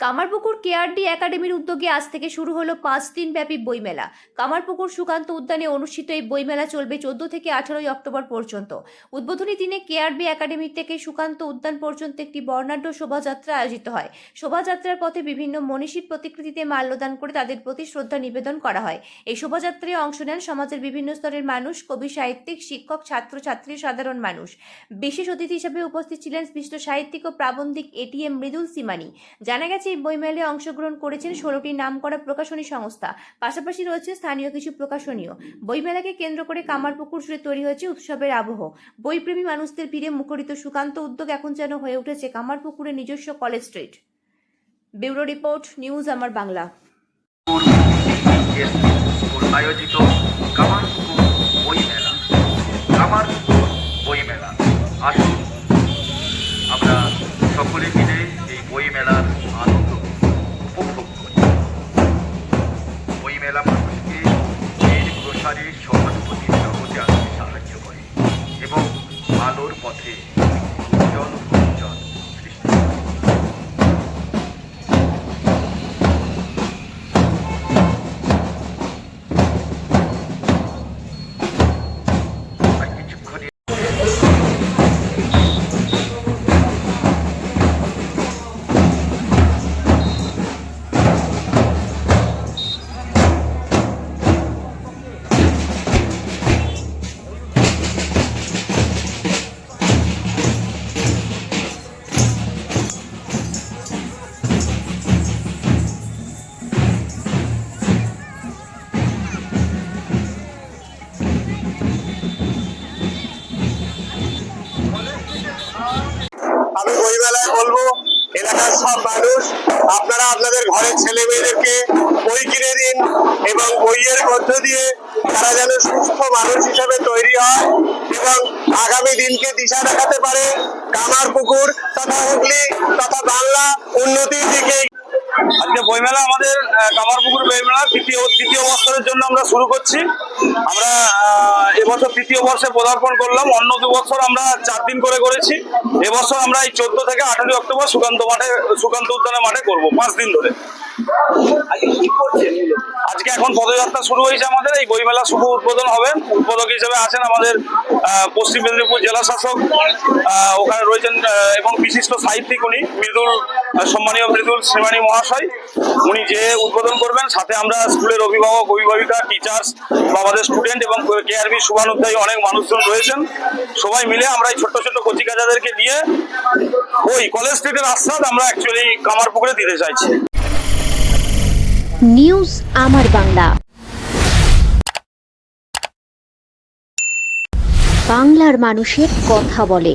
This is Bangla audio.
কামারপুকুর কেআরডি একাডেমির উদ্যোগে আজ থেকে শুরু হলো পাঁচ দিন ব্যাপী বইমেলা। কামারপুকুর সুকান্ত উদ্যানে অনুষ্ঠিত এই বইমেলা চলবে চোদ্দ থেকে আঠারোই অক্টোবর পর্যন্ত। উদ্বোধনী দিনে কেআরবি একাডেমি থেকে সুকান্ত উদ্যান পর্যন্ত একটি বর্ণাঢ্য শোভাযাত্রা আয়োজিত হয়। শোভাযাত্রার পথে বিভিন্ন মনীষীর প্রতিকৃতিতে মাল্যদান করে তাদের প্রতি শ্রদ্ধা নিবেদন করা হয়। এই শোভাযাত্রায় অংশ নেন সমাজের বিভিন্ন স্তরের মানুষ, কবি, সাহিত্যিক, শিক্ষক, ছাত্রছাত্রী, সাধারণ মানুষ। বিশেষ অতিথি হিসেবে উপস্থিত ছিলেন বিশিষ্ট সাহিত্যিক ও প্রাবন্ধিক এটিএম মৃদুল সিমানি। জানা গেছে এই বইমেলে অংশগ্রহণ করেছেন ষোলোটি নাম করা প্রকাশনী সংস্থা। পাশাপাশি রয়েছে স্থানীয় কিছু প্রকাশনীয় বইমেলাকে কেন্দ্র করে কামারপুকুর জুড়ে তৈরি হয়েছে উৎসবের আবহ। বইপ্রেমী মানুষদের ভিড়ে মুখরিত সুকান্ত উদ্যোগ এখন যেন হয়ে উঠেছে কামারপুকুরের নিজস্ব college street. Bureau report, news Amar Bangla. আয়োজিত কামারপুকুর আমি ওই বেলায় বলব, এলাকার সব মানুষ, আপনারা আপনাদের ঘরের ছেলে মেয়েদেরকে বই কিনে দিন এবং বইয়ের মধ্য দিয়ে তারা যেন সুস্থ মানুষ হিসেবে তৈরি হয় এবং আগামী দিনকে দিশা দেখাতে পারে। কামার পুকুর তথা হুগলি তথা বাংলা উন্নতির দিকে। আজকে বইমেলা আমাদের কামারপুকুর বইমেলা তৃতীয় তৃতীয় বছরের জন্য আমরা শুরু করছি। আমরা এবছর তৃতীয় বর্ষে পদার্পণ করলাম। অন্য দু বছর আমরা চার দিন করে করেছি। এবছর আমরা এই চোদ্দ থেকে আঠারোই অক্টোবর সুকান্ত মাঠে সুকান্ত উদ্যানের মাঠে করব পাঁচ দিন ধরে। আজকে এখন পদযাত্রা শুরু হয়েছে আমাদের। এই বইমেলা শুভ উদ্বোধন হবে। উদ্বোধক হিসেবে আছেন আমাদের পশ্চিম মেদিনীপুর জেলা শাসক ওখানে রয়েছেন এবং বিশিষ্ট সাহিত্যিক উনি মৃদুল সম্মানীয় মৃদুল শ্রীমানী মহাশয়, উনি যে উদ্বোধন করবেন, সাথে আমরা স্কুলের অভিভাবক, অভিভাবিকা টিচার্স বা আমাদের স্টুডেন্ট এবং কেআরবি শুভানুধ্যায়ী অনেক মানুষজন রয়েছেন। সবাই মিলে আমরা এই ছোট্ট ছোট্ট কচিকাচাদেরকে নিয়ে ওই কলেজ স্ট্রিটের আশ্বাদ আমরা অ্যাকচুয়ালি কামারপুকুরে দিতে চাইছি। নিউজ আমার বাংলা। বাংলার মানুষের কথা বলে।